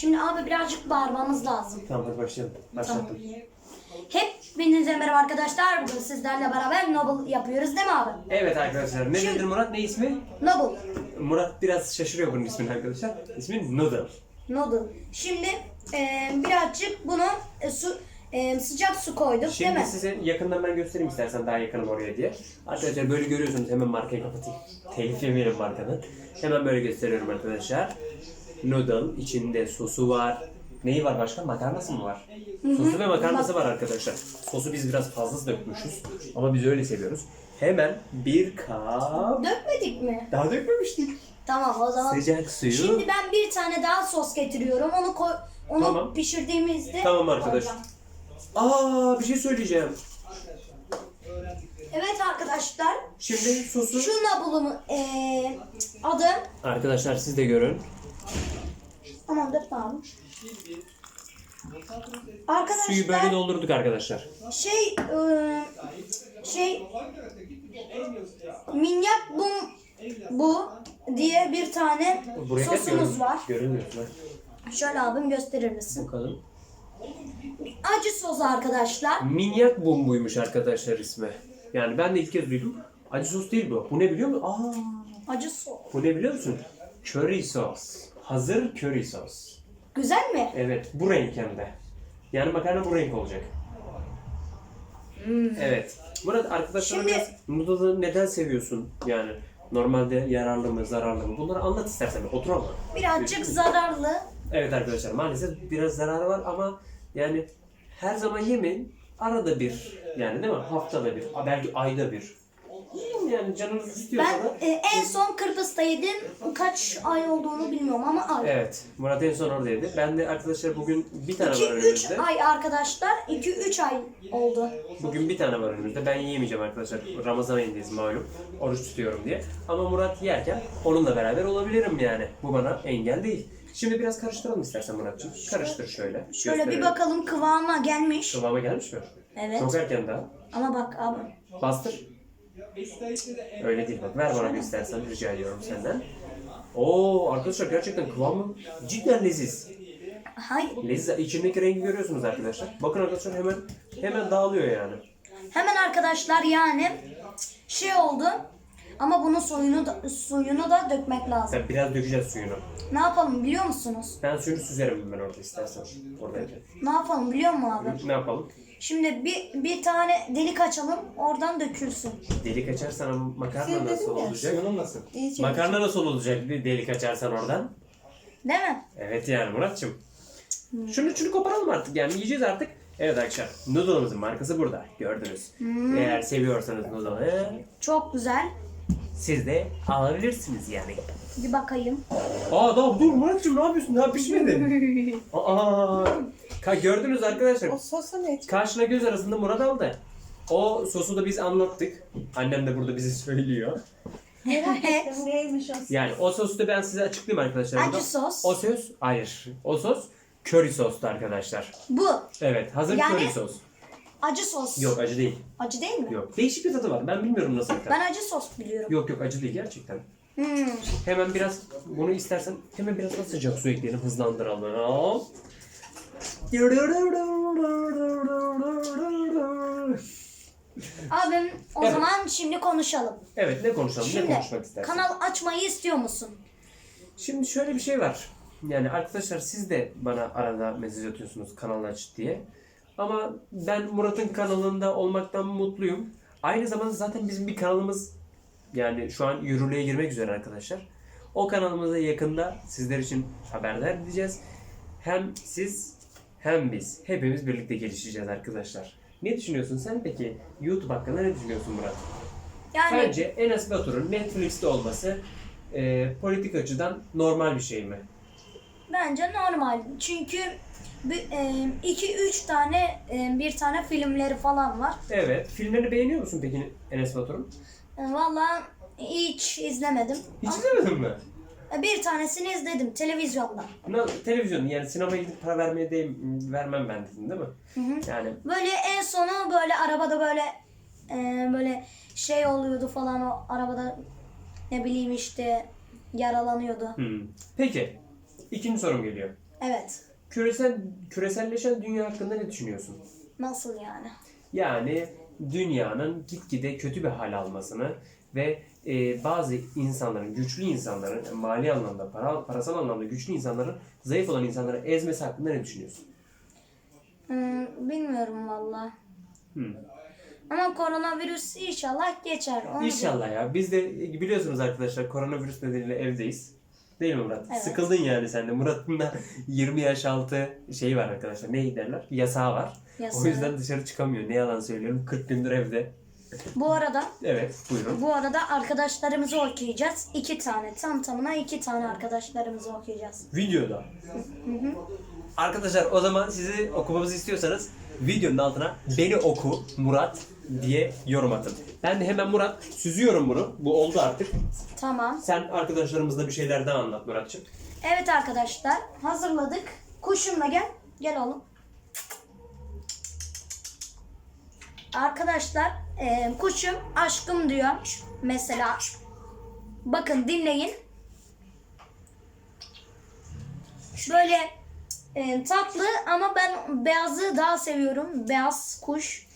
Şimdi abi birazcık bağırmamız lazım. Tamam hadi başlayalım. Başlattım. Hepinize merhaba arkadaşlar. Bugün sizlerle beraber Noble yapıyoruz değil mi abi? Evet arkadaşlar. Ne Şimdi- dedin Murat? Ne ismi? Noble. Murat biraz şaşırıyor bunun ismini arkadaşlar. İsmi Noodle. Noodle. Şimdi e, birazcık bunu e, su e, sıcak su koyduk değil Şimdi mi? size yakından ben göstereyim istersen daha yakınım oraya diye. Arkadaşlar böyle görüyorsunuz hemen markayı kapatayım. Telif yemeyelim markadan. Hemen böyle gösteriyorum arkadaşlar. Noodle içinde sosu var. Neyi var başka? Makarnası mı var? Sosu ve makarnası var arkadaşlar. Sosu biz biraz fazla dökmüşüz. Ama biz öyle seviyoruz. Hemen bir kap... Dökmedik mi? Daha dökmemiştik. Tamam o zaman. Sıcak suyu. Şimdi ben bir tane daha sos getiriyorum. Onu koy onu Tamam. pişirdiğimizde Tamam arkadaş. koyacağım. Aa bir şey söyleyeceğim. Evet arkadaşlar. Şimdi sosu... Şu Noodle'ın e, adı Arkadaşlar siz de görün. Tamam dört tamam. Arkadaşlar Suyu böyle doldurduk arkadaşlar. şey e, şey minyak bu bu diye bir tane sosumuz var. Görünmüyorsun ha. Şöyle abim gösterir misin? Bakalım. Acı sos arkadaşlar. Minyak bumbuymuş arkadaşlar ismi. Yani ben de ilk kez duydum. Acı sos değil bu. Bu ne biliyor musun? Aa, Acı sos. bu ne biliyor musun? Curry sos. Hazır curry sos. Güzel mi? Evet, bu renk hem de. Yani makarna bu renk olacak. Evet. Murat arkadaşlara Şimdi- biraz noodle'ı neden seviyorsun? Yani normalde yararlı mı, zararlı mı? Bunları anlat istersen. Otur ama. Birazcık zararlı. Evet arkadaşlar maalesef biraz zararı var ama yani her zaman yemeyin. Arada bir yani değil mi? Haftada bir, belki ayda bir. Yiyin yani canınız istiyorsa Ben da. e, en son Kırpız'da yedim. Kaç ay olduğunu bilmiyorum ama ay. Evet. Murat en son oradaydı. Ben de arkadaşlar bugün bir tane var 2-3 önümüzde. ay arkadaşlar. 2-3 ay oldu. Bugün bir tane var önümüzde. Ben yiyemeyeceğim arkadaşlar. Ramazan ayındayız malum. Oruç tutuyorum diye. Ama Murat yerken onunla beraber olabilirim yani. Bu bana engel değil. Şimdi biraz karıştıralım istersen Muratcığım. Karıştır şöyle. Şöyle bir Gösterelim. bakalım kıvama gelmiş. Kıvama gelmiş mi? Evet. Çok erken daha. Ama bak abi. Bastır. Öyle değil bak. Ver bana bir istersen rica ediyorum senden. Oo arkadaşlar gerçekten kıvamı cidden leziz. Hayır. Leziz. İçindeki rengi görüyorsunuz arkadaşlar. Bakın arkadaşlar hemen hemen dağılıyor yani. Hemen arkadaşlar yani şey oldu. Ama bunun suyunu da, suyunu da dökmek lazım. Sen biraz dökeceğiz suyunu. Ne yapalım biliyor musunuz? Ben suyunu süzerim hemen orada istersen. Oradayken. Ne yapalım biliyor musun abi? Ne yapalım? Şimdi bir bir tane delik açalım. Oradan dökülsün. Delik açarsan makarna nasıl olacak? nasıl? Makarna nasıl olacak bir delik açarsan oradan? Değil mi? Evet yani Muratçım. Şunu şunu koparalım artık yani yiyeceğiz artık. Evet arkadaşlar noodle'ımızın markası burada gördünüz. Eğer seviyorsanız noodle'ı Çok güzel. siz de alabilirsiniz yani. Bir bakayım. Aa daha dur Muratçım ne yapıyorsun daha pişmedi. Aa, ka gördünüz arkadaşlar O sosa ne? karşına göz arasında Murat aldı. O sosu da biz anlattık. Annem de burada bize söylüyor. Merak ettim neymiş o? Yani o sosu da ben size açıklayayım arkadaşlar. burada. Acı sos. O sos, hayır. O sos köri sostu arkadaşlar. Bu. Evet, hazır Yani- köri sos. Acı sos. Yok acı değil. Acı değil mi? Yok. Değişik bir tadı var. Ben bilmiyorum nasıl bir tadı. Ben acı sos biliyorum. Yok yok acı değil gerçekten. Hmm. Hemen biraz bunu istersen hemen biraz da sıcak su ekleyelim hızlandıralım. Abim o Evet. zaman şimdi konuşalım. Evet ne konuşalım ne Şimdi konuşmak istersin? kanal açmayı istiyor musun? Şimdi şöyle bir şey var. Yani arkadaşlar siz de bana arada mesaj atıyorsunuz kanal aç diye. Ama ben Murat'ın kanalında olmaktan mutluyum. Aynı zamanda zaten bizim bir kanalımız yani şu an yürürlüğe girmek üzere arkadaşlar. O kanalımıza yakında sizler için haberdar edeceğiz. Hem siz hem biz hepimiz birlikte gelişeceğiz arkadaşlar. Ne düşünüyorsun sen peki YouTube hakkında ne düşünüyorsun Murat? Yani Bence Enes Batur'un Netflix'te olması e, politik açıdan normal bir şey mi? bence normal. Çünkü 2-3 tane e, bir tane filmleri falan var. Evet. Filmlerini beğeniyor musun peki Enes Batur'un? E, Valla hiç izlemedim. Hiç izlemedin mi? Ama Bir tanesini izledim televizyonda. Na, televizyon yani sinemaya gidip para vermeye de vermem ben dedin değil mi? Hı hı. Yani Böyle en sonu böyle arabada böyle e, böyle şey oluyordu falan o arabada ne bileyim işte yaralanıyordu. hmm. Peki. ikinci sorum geliyor. Evet. Küresel küreselleşen dünya hakkında ne düşünüyorsun? Nasıl yani? Yani dünyanın gitgide kötü bir hal almasını ve e, bazı insanların, güçlü insanların, yani mali anlamda, para, parasal anlamda güçlü insanların zayıf olan insanları ezmesi hakkında ne düşünüyorsun? Hmm, bilmiyorum valla. Hmm. Ama koronavirüs inşallah geçer. Onu İnşallah ya. Biz de biliyorsunuz arkadaşlar koronavirüs nedeniyle evdeyiz. Değil mi Murat? Evet. Sıkıldın yani sen de. Murat'ın da 20 yaş altı şeyi var arkadaşlar. Ne derler? Yasağı var. Yasağı. O yüzden dışarı çıkamıyor. Ne yalan söylüyorum. 40 gündür evde. Bu arada Evet buyurun. bu arada arkadaşlarımızı okuyacağız. İki tane. Tam tamına iki tane arkadaşlarımızı okuyacağız. Videoda. Arkadaşlar o zaman sizi okumamızı istiyorsanız videonun altına beni oku Murat diye yorum atın. Ben de hemen Murat süzüyorum bunu. Bu oldu artık. Tamam. Sen arkadaşlarımızla bir şeyler daha anlat Muratçım. Evet arkadaşlar hazırladık. Kuşumla gel. Gel oğlum. Arkadaşlar e, kuşum aşkım diyor. Mesela bakın dinleyin. Böyle e, tatlı ama ben beyazı daha seviyorum. Beyaz kuş.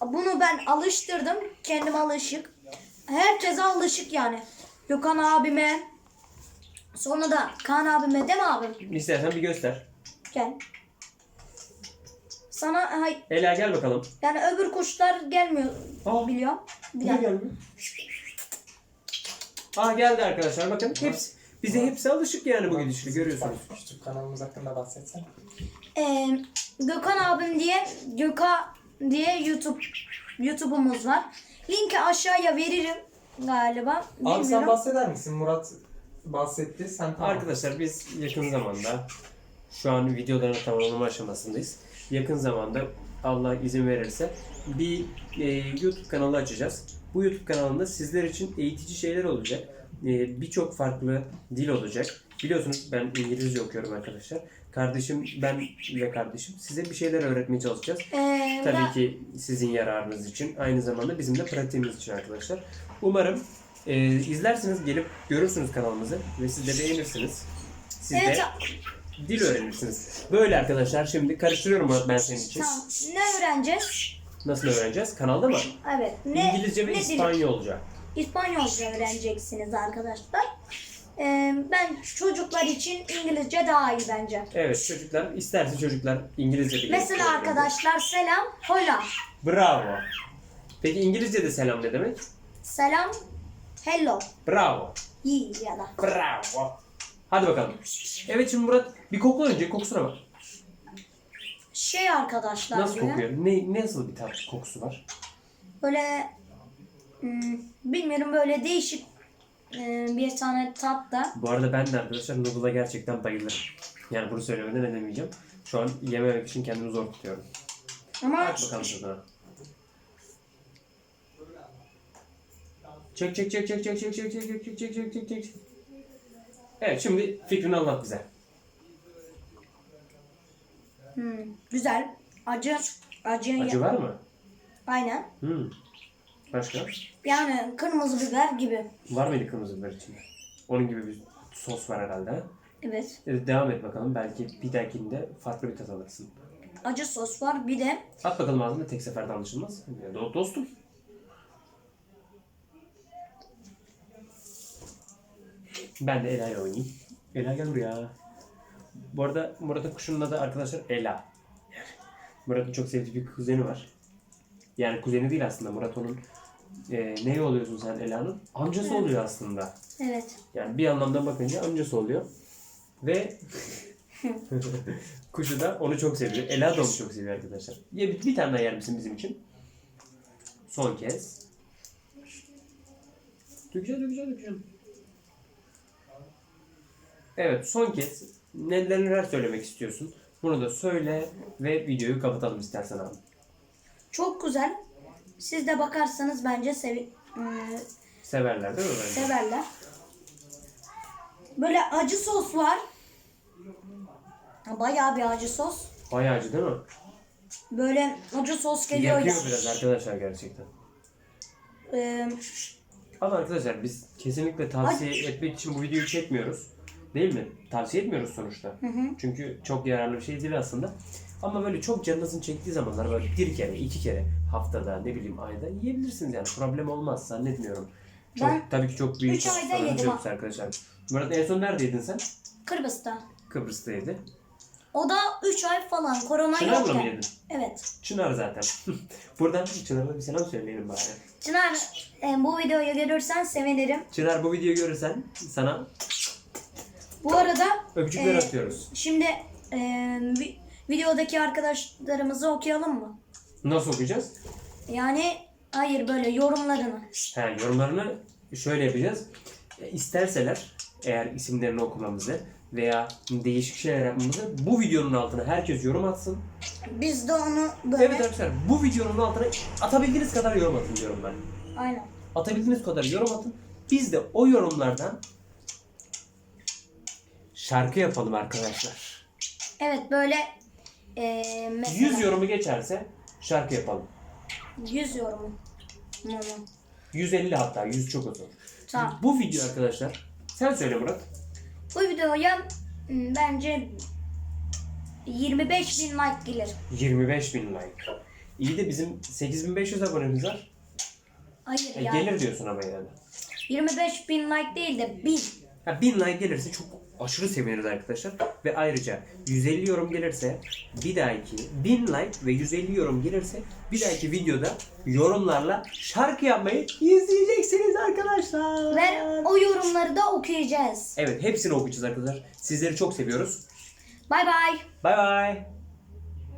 Bunu ben alıştırdım. Kendim alışık. Herkese alışık yani. Gökhan abime, Sonra da Kaan abime değil mi abim? İstersen bir göster. Gel. Sana hay, Ela gel bakalım. yani öbür kuşlar gelmiyor Aa, biliyorum. Bir Niye dakika. gelmiyor? Aa geldi arkadaşlar bakın hepsi bize hepsi alışık yani bu gidişle görüyorsunuz. YouTube kanalımız hakkında bahsetsen. Ee, Gökhan abim diye Göka diye YouTube YouTube'umuz var. Linki aşağıya veririm galiba. Abi sen Bilmiyorum. bahseder misin? Murat bahsetti. Sen tamam. Arkadaşlar biz yakın zamanda şu an videolarını tamamlama aşamasındayız. Yakın zamanda Allah izin verirse bir e, YouTube kanalı açacağız. Bu YouTube kanalında sizler için eğitici şeyler olacak. E, Birçok farklı dil olacak. Biliyorsunuz ben İngilizce okuyorum arkadaşlar. Kardeşim, ben ve kardeşim size bir şeyler öğretmeye çalışacağız. Ee, Tabii ben- ki sizin yararınız için, aynı zamanda bizim de pratiğimiz için arkadaşlar. Umarım e, izlersiniz, gelip görürsünüz kanalımızı ve siz de beğenirsiniz. Siz Evet, de dil öğrenirsiniz. Böyle arkadaşlar şimdi karıştırıyorum ben senin için. tamam. Ne öğreneceğiz? Nasıl öğreneceğiz? Kanalda mı? Evet. Ne, İngilizce ve ne dili? İspanyolca. İspanyolca öğreneceksiniz arkadaşlar. Ee, ben çocuklar için İngilizce daha iyi bence. Evet çocuklar, isterse çocuklar İngilizce de Mesela arkadaşlar selam, hola. Bravo. Peki İngilizce'de selam ne demek? Selam, hello, Bravo. iyi ya da. Bravo. Hadi bakalım. Evet şimdi Murat bir kokla önce kokusuna bak. Şey arkadaşlar Nasıl böyle, kokuyor? Ne, nasıl bir tat kokusu var? böyle hmm, bilmiyorum böyle değişik e, bir tane tat da. Bu arada ben de arkadaşlar noodle'a gerçekten bayılırım. Yani bunu söylemeden edemeyeceğim. Şu an yememek için kendimi zor tutuyorum. Ama Aç bakalım. Çek çek çek çek çek çek çek çek çek çek çek çek çek çek. Evet şimdi fikrini anlat bize. Hmm, güzel, acı, acı, Acı var mı? Aynen. Hmm. Başka? Yani kırmızı biber gibi. Var mıydı kırmızı biber içinde? Onun gibi bir sos var herhalde. ha? Evet. Evet, devam et bakalım. Belki bir dahakinde farklı bir tat alırsın. Acı sos var. Bir de At bakalım ağzına tek seferde anlaşılmaz. Ya, do- dostum. Ben de Ela'yla oynayayım. Ela gel buraya. Bu arada Murat'ın kuşunun adı arkadaşlar Ela. Murat'ın çok sevdiği bir kuzeni var. Yani kuzeni değil aslında. Murat onun e, ne oluyorsun sen Ela'nın? Amcası oluyor aslında. evet. Yani bir anlamda bakınca amcası oluyor. Ve kuşu da onu çok seviyor. Ela da onu çok seviyor arkadaşlar. Ya bir, bir tane daha yer misin bizim için? Son kez. Dökeceğim, dökeceğim, dökeceğim. Evet, son kez neler neler söylemek istiyorsun? Bunu da söyle ve videoyu kapatalım istersen abi. Çok güzel. Siz de bakarsanız bence sevi e, Severler değil mi bence? severler. Böyle acı sos var. Bayağı bir acı sos. Bayağı acı değil mi? Böyle acı sos geliyor Yakıyor ya. biraz arkadaşlar gerçekten. E, Ama arkadaşlar biz kesinlikle tavsiye etmek için bu videoyu çekmiyoruz. Değil mi? Tavsiye etmiyoruz sonuçta. Hı hı. Çünkü çok yararlı bir şey değil aslında. Ama böyle çok canınızın çektiği zamanlar böyle bir kere, iki kere haftada ne bileyim ayda yiyebilirsiniz yani. Problem olmaz zannetmiyorum. Çok, Ben tabii ki çok büyük üç ayda yedim yoksa arkadaşlar. Murat en son neredeydin sen? Kıbrıs'ta. Kıbrıs'ta yedi. O da 3 ay falan korona Çınar'la mı yokken. yedin? Evet. Çınar zaten. Buradan Çınar'a bir selam söyleyelim bari. Çınar e, bu videoyu görürsen sevinirim. Çınar bu videoyu görürsen sana Bu arada öpücükler Ee, atıyoruz. şimdi e, vi- videodaki arkadaşlarımızı okuyalım mı? Nasıl okuyacağız? Yani hayır böyle yorumlarını. Ha, yorumlarını şöyle yapacağız. E, İsterseler eğer isimlerini okumamızı veya değişik şeyler yapmamızı bu videonun altına herkes yorum atsın. Biz de onu böyle Evet arkadaşlar bu videonun altına atabildiğiniz kadar yorum atın diyorum ben. aynen. Atabildiğiniz kadar yorum atın. Biz de o yorumlardan şarkı yapalım arkadaşlar. Evet böyle e, mesela 100 yorumu geçerse şarkı yapalım. 100 yorum. Hı hı. 150 hatta 100 çok uzun. Tamam. Bu video arkadaşlar sen söyle Murat. Bu videoya m, bence 25 bin like gelir. 25 bin like. İyi de bizim 8500 abonemiz var. Hayır E, yani. gelir diyorsun ama yani. 25 bin like değil de 1000. Ha, 1000 like gelirse çok aşırı seviniriz arkadaşlar. Ve ayrıca 150 yorum gelirse bir dahaki 1000 like ve 150 yorum gelirse bir dahaki videoda yorumlarla şarkı yapmayı izleyeceksiniz arkadaşlar. Ve o yorumları da okuyacağız. Evet hepsini okuyacağız arkadaşlar. Sizleri çok seviyoruz. Bay bay. Bay bay.